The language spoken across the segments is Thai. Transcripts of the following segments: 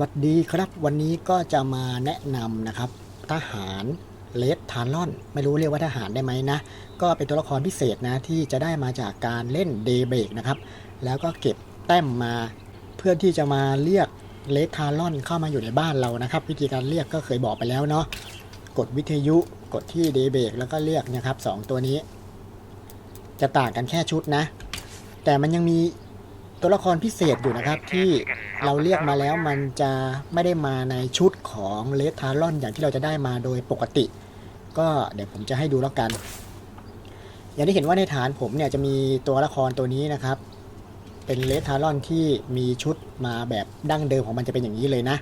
วัสดีครับวันนี้ก็จะมาแนะนำนะครับ ทหารเลดทารอน ไม่รู้เรียกว่าทหารได้ไหมนะ ก็เป็นตัวละครพิเศษนะ ที่จะได้มาจากการเล่นเดย์เบรกนะครับ แล้วก็เก็บแต้มมาเพื่อที่จะมาเรียกเลดทารอนเข้ามาอยู่ในบ้านเรานะครับ วิธีการเรียกก็เคยบอกไปแล้วเนาะกดวิทยุกดที่เดย์เบรกแล้วก็เรียกนะครับสองตัวนี้ จะต่างกันแค่ชุดนะ แต่มันยังมี ตัวละครพิเศษอยู่นะครับ ที่เราเรียกมาแล้วมันจะไม่ได้มาในชุดของเลทารอนอย่างที่เราจะได้มาโดยปกติ ก็เดี๋ยวผมจะให้ดูแล้วกัน อย่างที่เห็นว่าในฐานผมเนี่ยจะมีตัวละครตัวนี้นะครับ เป็นเลทารอนที่มีชุดมาแบบดั้งเดิมของมันจะเป็นอย่างนี้เลยนะ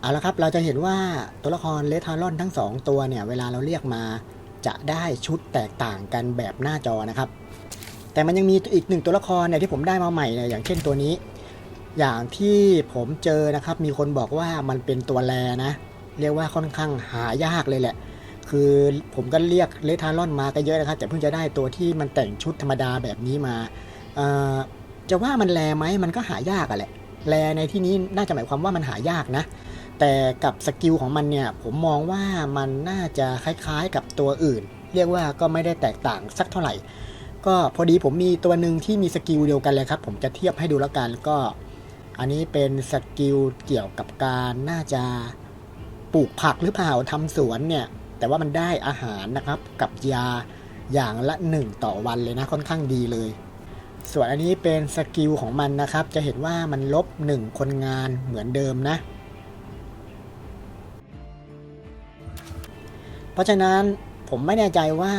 เอาละครับเราจะเห็นว่าตัวละครเลทารอนทั้งสองตัวเนี่ยเวลาเราเรียกมาจะได้ชุดแตกต่างกันแบบหน้าจอนะครับ แต่มันยังมีอีกหนึ่งตัวละครเนี่ยที่ผมได้มาใหม่เนี่ยอย่างเช่นตัวนี้ อย่างที่ผมเจอนะครับมีคนบอกว่ามันเป็นตัวแรนะ เรียกว่าค่อนข้างหายากเลยแหละ คือผมก็เรียกเลทารอนมาก็เยอะนะครับ แต่เพิ่งจะได้ตัวที่มันแต่งชุดธรรมดาแบบนี้มาจะว่ามันแรไหมมันก็หายากอะแหละแรในที่นี้น่าจะหมายความว่ามันหายากนะ แต่กับสกิลของมันเนี่ยผมมองว่ามันน่าจะคล้ายๆกับตัวอื่น เรียกว่าก็ไม่ได้แตกต่างสักเท่าไหร่ ก็พอดีผมมีตัวหนึ่งที่มีสกิลเดียวกันเลยครับ ผมจะเทียบให้ดูแล้วกันก็ อันนี้เป็นสกิลเกี่ยวกับการน่าจะปลูกผักหรือเปล่าทำสวนเนี่ย แต่ว่ามันได้อาหารนะครับกับยาอย่างละ 1 ต่อวันเลยนะค่อนข้างดีเลย ส่วนอันนี้เป็นสกิลของมันนะครับ จะเห็นว่ามันลบ 1 คนงานเหมือนเดิมนะ เพราะฉะนั้นผมไม่แน่ใจว่า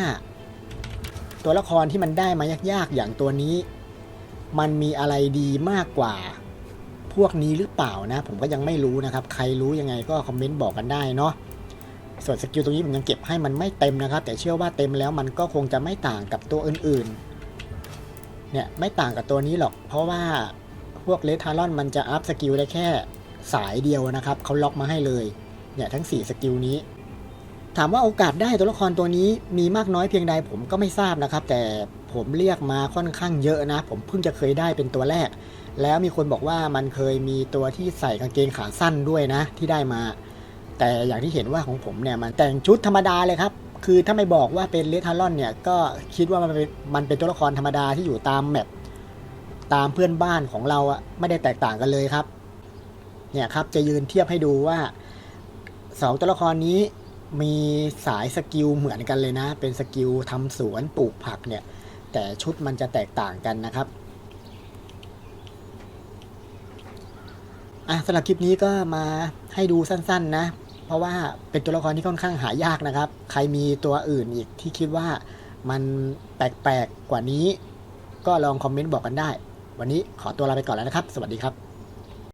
ตัวละครที่มันได้มายากๆอย่างตัวนี้ มันมีอะไรดีมากกว่า พวกนี้หรือเปล่านะ ผมก็ยังไม่รู้นะครับ ใครรู้ยังไงก็คอมเมนต์บอกกันได้เนาะส่วนสกิลตรงนี้ผมยังเก็บให้มันไม่เต็มนะครับ แต่เชื่อว่าเต็มแล้วมันก็คงจะไม่ต่างกับตัวอื่นๆ เนี่ยไม่ต่างกับตัวนี้หรอก เพราะว่าพวกเลทารอนมันจะอัพสกิลได้แค่สายเดียวนะครับเขาล็อกมาให้เลย เนี่ยทั้ง 4 สกิลนี้ ถามว่าโอกาสได้ตัวละครตัวนี้มีมากน้อยเพียงใดผมก็ไม่ทราบนะครับ แต่ผมเรียกมาค่อนข้างเยอะนะ ผมเพิ่งจะเคยได้เป็นตัวแรก แล้วมีคนบอกว่ามันเคยมีตัวที่ใส่กางเกงขาสั้นด้วยนะ ที่ได้มา แต่อย่างที่เห็นว่าของผมเนี่ยมันแต่งชุดธรรมดาเลยครับ คือถ้าไม่บอกว่าเป็นเลทารอนเนี่ยก็คิดว่ามันเป็นมันเป็นตัวละครธรรมดาที่อยู่ตามแมปตามเพื่อนบ้านของเราอะไม่ได้แตกต่างกันเลยครับ เนี่ยครับจะยืนเทียบให้ดูว่าสองตัวละครนี้ มีสายสกิลเหมือนกันเลยนะ เป็นสกิลทำสวนปลูกผักเนี่ย แต่ชุดมันจะแตกต่างกันนะครับอะสำหรับคลิปนี้ก็มาให้ดูสั้นๆนะ เพราะว่าเป็นตัวละครที่ค่อนข้างหายากนะครับ ใครมีตัวอื่นอีกที่คิดว่ามันแปลกๆกว่านี้ ก็ลองคอมเมนต์บอกกันได้ วันนี้ขอตัวลาไปก่อนแล้วนะครับ สวัสดีครับ